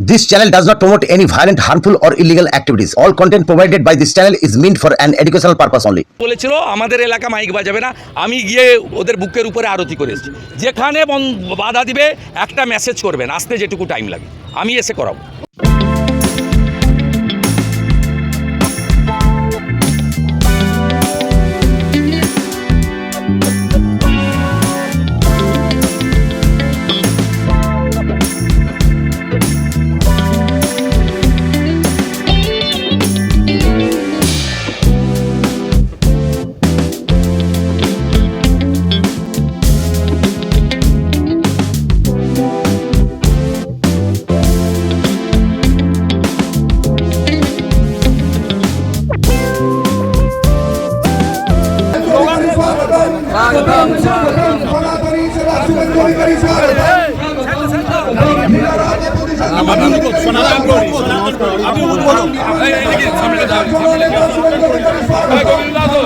This channel does not promote any violent, harmful, or illegal activities. All content provided by this channel is meant for an educational purpose only. বলেছিল আমাদের এলাকা mic বাজাবে না আমি গিয়ে ওদের বুকের উপরে আরতি করে এসেছি যেখানে বাধা দিবে একটা মেসেজ করবেন আসতে যেটুকু টাইম লাগে আমি এসে করাবো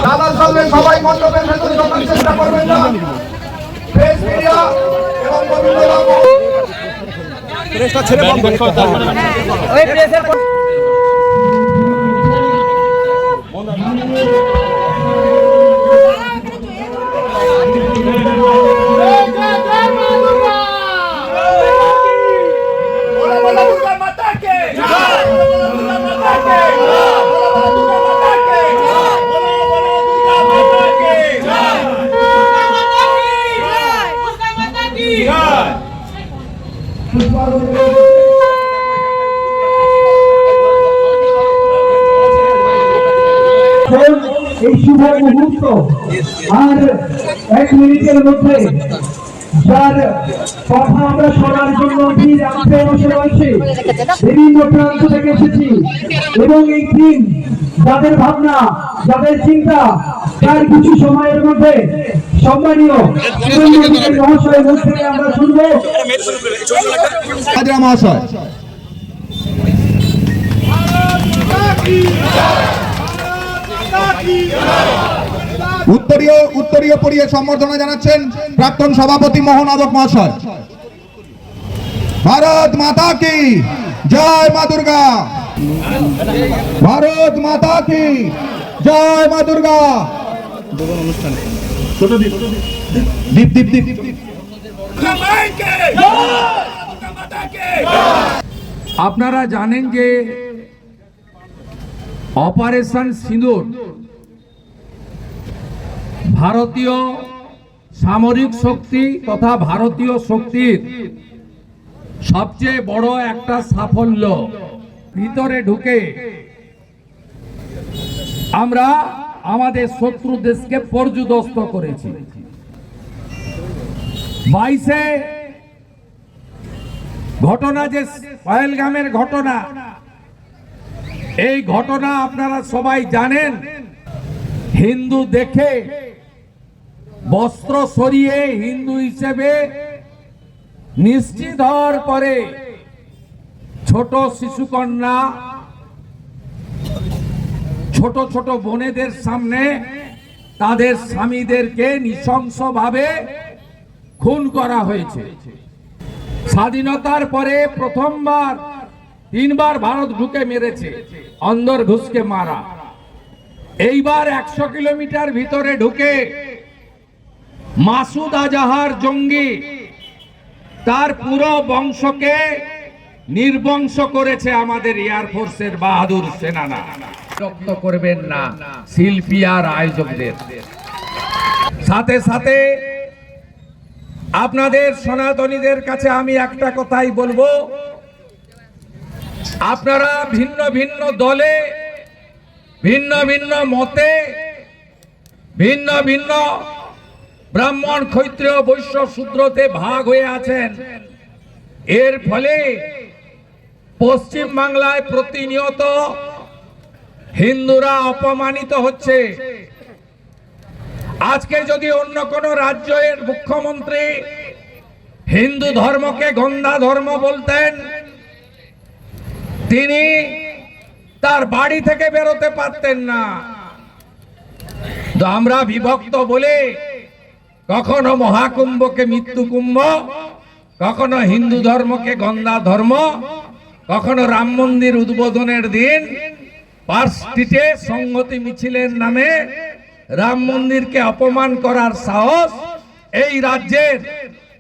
দাদার সামনে সবাই মণ্ডপের ঢোকার চেষ্টা করবেন না। প্রেস মিডিয়া এবং গোবিন্দবাবু এখন এই শুভ মুহূর্ত আর এক মিনিটের মধ্যে যার কথা আমরা শোনার জন্য ভিড় আজকে বসে রয়েছে, বিভিন্ন প্রান্ত থেকে এসেছি। এবং এই দিন যাদের ভাবনা, যাদের চিন্তা, তার কিছু সময়ের মধ্যে সম্মানীয় থেকে আমরা শুনব। মহাশয়। উত্তরীয় উত্তরীয় পরিয়ে সম্বর্ধনা জানাচ্ছেন প্রাক্তন সভাপতি মোহন আদক মহাশয়। ভারত মাতা কি? জয় মা দুর্গা। ভারত মাতা কি? জয় মা দুর্গা। আপনারা জানেন যে অপারেশন সিঁদুর ভারতীয় সামরিক শক্তি তথা ভারতীয় শক্তির সবচেয়ে বড় একটা সাফল্য। ভিতরে ঢুকে আমরা আমাদের শত্রু দেশকে পর্যুদস্ত করেছি। বাইশে ঘটনা যে পহেলগামের ঘটনা, এই ঘটনা আপনারা সবাই জানেন। হিন্দু দেখে বস্ত্র সরিয়ে হিন্দু হিসেবে নিশ্চিত হওয়ার পরে ছোট শিশুকন্যা, ছোট ছোট বোনেদের সামনে তাদের স্বামীদেরকে নৃশংসভাবে খুন করা হয়েছে। স্বাধীনতার পরে প্রথমবার, তিনবার ভারত ঢুকে মেরেছে, অন্দর ঘুষকে মারা। এইবার একশো কিলোমিটার ভিতরে ঢুকে মাসুদ আজাহার জঙ্গি, তার পুরো বংশকে নির্বংশ করেছে আমাদের এয়ারফোর্সের বাহাদুর সেনানা। রক্ত করবেন না, শিল্পী আর আয়োজকদের। সাথে সাথে আপনাদের সনাতনীদের কাছে আমি একটা কথাই বলব। আপনারা ভিন্ন ভিন্ন দলে, ভিন্ন ভিন্ন মতে, ভিন্ন ভিন্ন ব্রাহ্মণ ক্ষত্রিয় বৈশ্য শূদ্রতে ভাগ হয়ে আছেন। এর ফলে পশ্চিম বাংলায় প্রতিনিয়ত হিন্দুরা অপমানিত হচ্ছে। আজকে যদি অন্য কোন রাজ্যের মুখ্যমন্ত্রী হিন্দু ধর্মকে গন্ধা ধর্ম বলতেন, তিনি তার বাড়ি থেকে বেরোতে পারতেন না। তো আমরা বিভক্ত বলে কখনো মহাকুম্ভকে মৃত্যু কুম্ভ, কখনো হিন্দু ধর্মকে গন্ধা ধর্ম, কখনো রাম মন্দির উদ্বোধনের দিন পার্ক স্ট্রিটে সংহতি মিছিলের নামে রাম মন্দিরকে অপমান করার সাহস এই রাজ্যের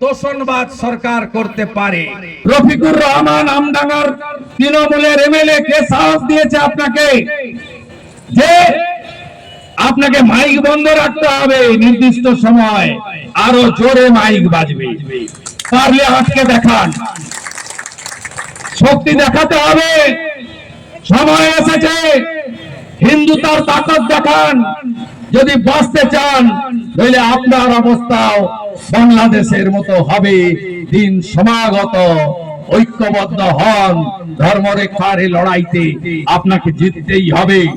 তোষণবাদ সরকার করতে পারে। রফিকুর রহমান আমডাঙ্গার তৃণমূলের এমএলএ কে সাহস দিয়েছে আপনাকে? যে আপনাকে মাইক বন্ধ রাখতে হবে নির্দিষ্ট সময়। আরও জোরে মাইক বাজবে। পারলে আজকে দেখান। শক্তি দেখাতে হবে। সময় এসেছে। হিন্দু তার তাকত দেখান। যদি বাঁচতে চান নইলে আপনার অবস্থাও বাংলাদেশের মতো হবে। দিন সমাগত, ঐক্যবদ্ধ হন। ধর্মরেখার লড়াইতে আপনাকে জিততেই হবে।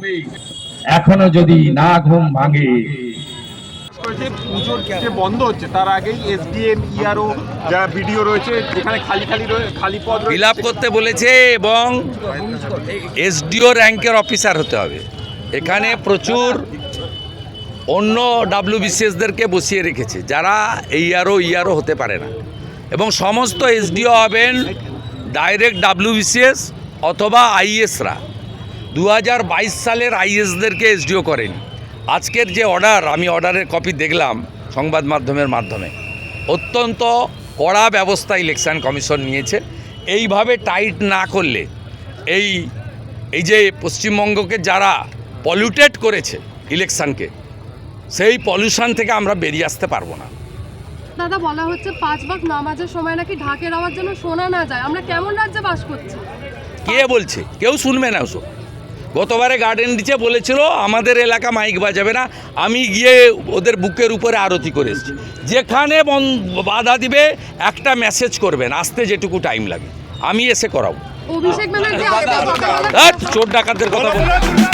এখনও যদি না ঘুম ভাঙে। করেছে পুজোর যে বন্ধ হচ্ছে। তার আগেই এসডিএম ইআরও যারা ভিডিও রয়েছে যেখানে খালি খালি খালি পদ ফিল আপ করতে বলেছে এবং এসডিও র্যাঙ্কের অফিসার হতে হবে। এখানে প্রচুর অন্য ডাব্লিউবিসিএসদেরকে বসিয়ে রেখেছে যারা এইআরও ইআরও হতে পারে না। এবং সমস্ত এসডিও হবেন ডাইরেক্ট ডাব্লিউবিসিএস অথবা আইএসরা। দু হাজার বাইশ সালের আইএসদেরকে এসডিও করেন। আজকের যে অর্ডার আমি অর্ডারের কপি দেখলাম সংবাদ মাধ্যমের মাধ্যমে। অত্যন্ত কড়া ব্যবস্থা ইলেকশন কমিশন নিয়েছে। এইভাবে টাইট না করলে এই এই যে পশ্চিমবঙ্গকে যারা পলিউটেড করেছে ইলেকশনকে সেই পলিউশন থেকে আমরা বেরিয়ে আসতে পারব না। দাদা বলা হচ্ছে পাঁচ ভাগ নামাজের সময় নাকি ঢাকের আওয়াজ যেন শোনা না যায়। আমরা কেমন রাজ্যে বাস করছি? কে বলছে? কেউ শুনবে না ওসব। গতবারে গার্ডেন দিচ্ছে বলেছিল আমাদের এলাকা মাইক বাজাবে না। আমি গিয়ে ওদের বুকের উপরে আরতি করে এসেছি। যেখানে বন- বাধা দিবে একটা মেসেজ করবেন আসতে যেটুকু টাইম লাগে। আমি এসে করাবো। আজকে সকালবেলা ধ্যাৎ, চোর ডাকাতের কথা বল।